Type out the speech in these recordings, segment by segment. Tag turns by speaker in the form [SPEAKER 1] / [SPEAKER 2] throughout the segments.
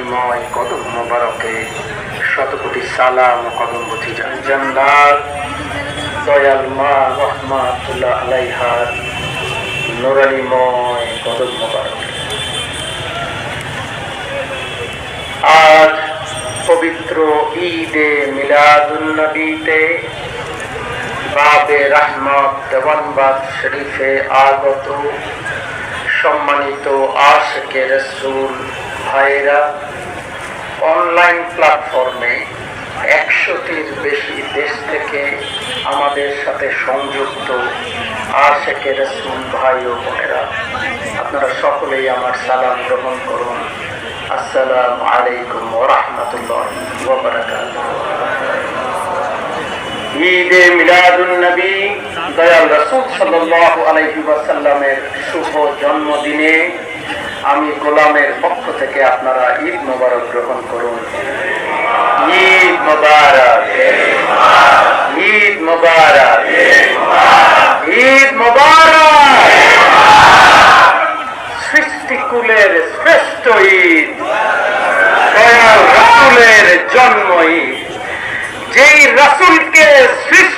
[SPEAKER 1] নুরানিময় কদম মোবারকে সালাম কদম জান্নাত দয়াল মা রহমাতুল্লাহ আলাইহার কদম আজ পবিত্র ঈদে মিলাদুন্নবীতে বাবে রহমত দেওয়ানবাদ শরীফে আগত সম্মানিত আশকে রসুল ভাইরা অনলাইন প্ল্যাটফর্মে একশোটির বেশি দেশ থেকে আমাদের সাথে সংযুক্ত আশেকে রসুল ভাই ও বোনেরা। আপনারা সকলেই আমার সালাম গ্রহণ করুন। আসসালামু আলাইকুম ওরহমতুল্লাহ ঈদে মিলাদুল নবী, দয়াল রসুল সাল্লাল্লাহু আলাইহি ওয়াসাল্লামের শুভ জন্মদিনে আমি গোলামের পক্ষ থেকে আপনারা ঈদ মোবারক গ্রহণ করুন। ঈদ মোবারক। ঈদ মোবারক। ঈদ মোবারক। সৃষ্টিকুলের শ্রেষ্ঠ ঈদ। রসুলের জন্ম ঈদ। যেই রসুলকে সৃষ্টি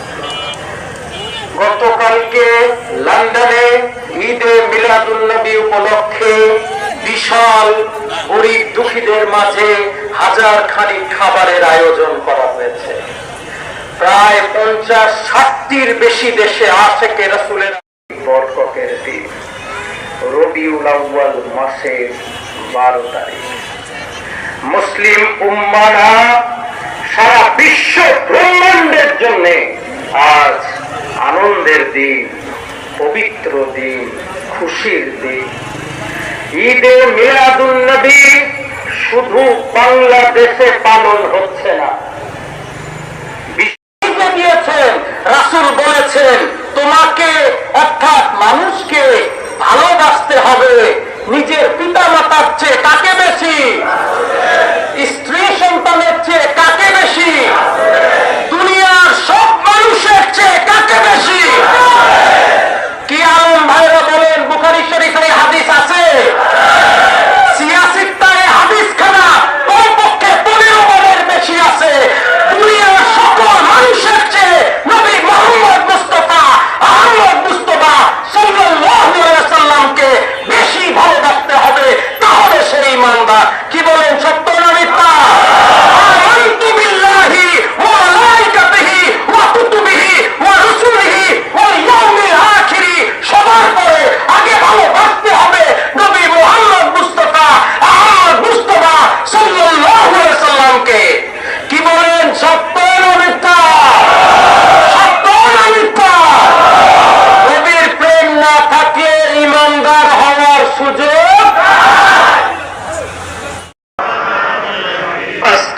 [SPEAKER 1] গতকালকে লন্ডনে ঈদে মিলাদুল নবী উপলক্ষে বিশাল গরিব দুঃখীদের মাঝে হাজার খানিক খাবারের আয়োজন করা হয়েছে। প্রায় পঞ্চাশ ষাটটির বেশি দেশে আশেকে রসুলের বরকতের দিন। রবিউল আউ্বাল মাসের বারো তারিখ। মুসলিম উম্মানা সারা বিশ্ব ব্রহ্মাণ্ডের জন্য আজ আনন্দের দিন, পবিত্র দিন, খুশির দিন। ঈদে মিলাদুল নবী শুধু বাংলাদেশে পালন হচ্ছে না। রাসূল বলেছেন, তোমাকে অর্থাৎ মানুষকে ভালোবাসতে হবে, নিজের পিতা মাতার চেয়ে কাকে বেশি।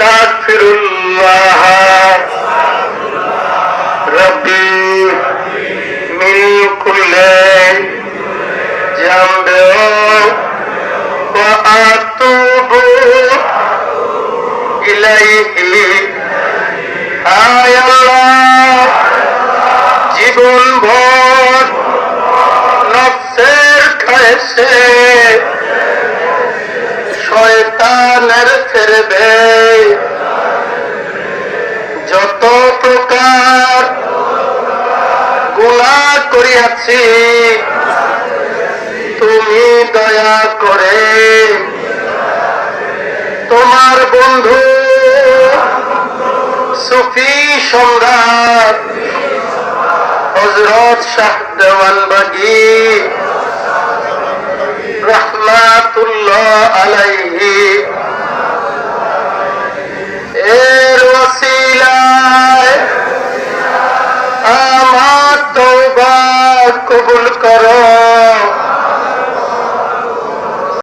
[SPEAKER 1] আস্তাগফিরুল্লাহ রব্বি মিন কুল্লি জামবে ওয়া আতুবু ইলাইহি। হায় আল্লাহ, জীবন ভর নফসের খায়েশে, শয়তানের ফেরবে করিয়াছি তুমি দয়া করে তোমার বন্ধু সুফি সম্রাট হজরত শাহ দেওয়ান বাগি রহমাতুল্লাহ আলাইহি। এর ওসিলায় আমার তওবা কবুল করো।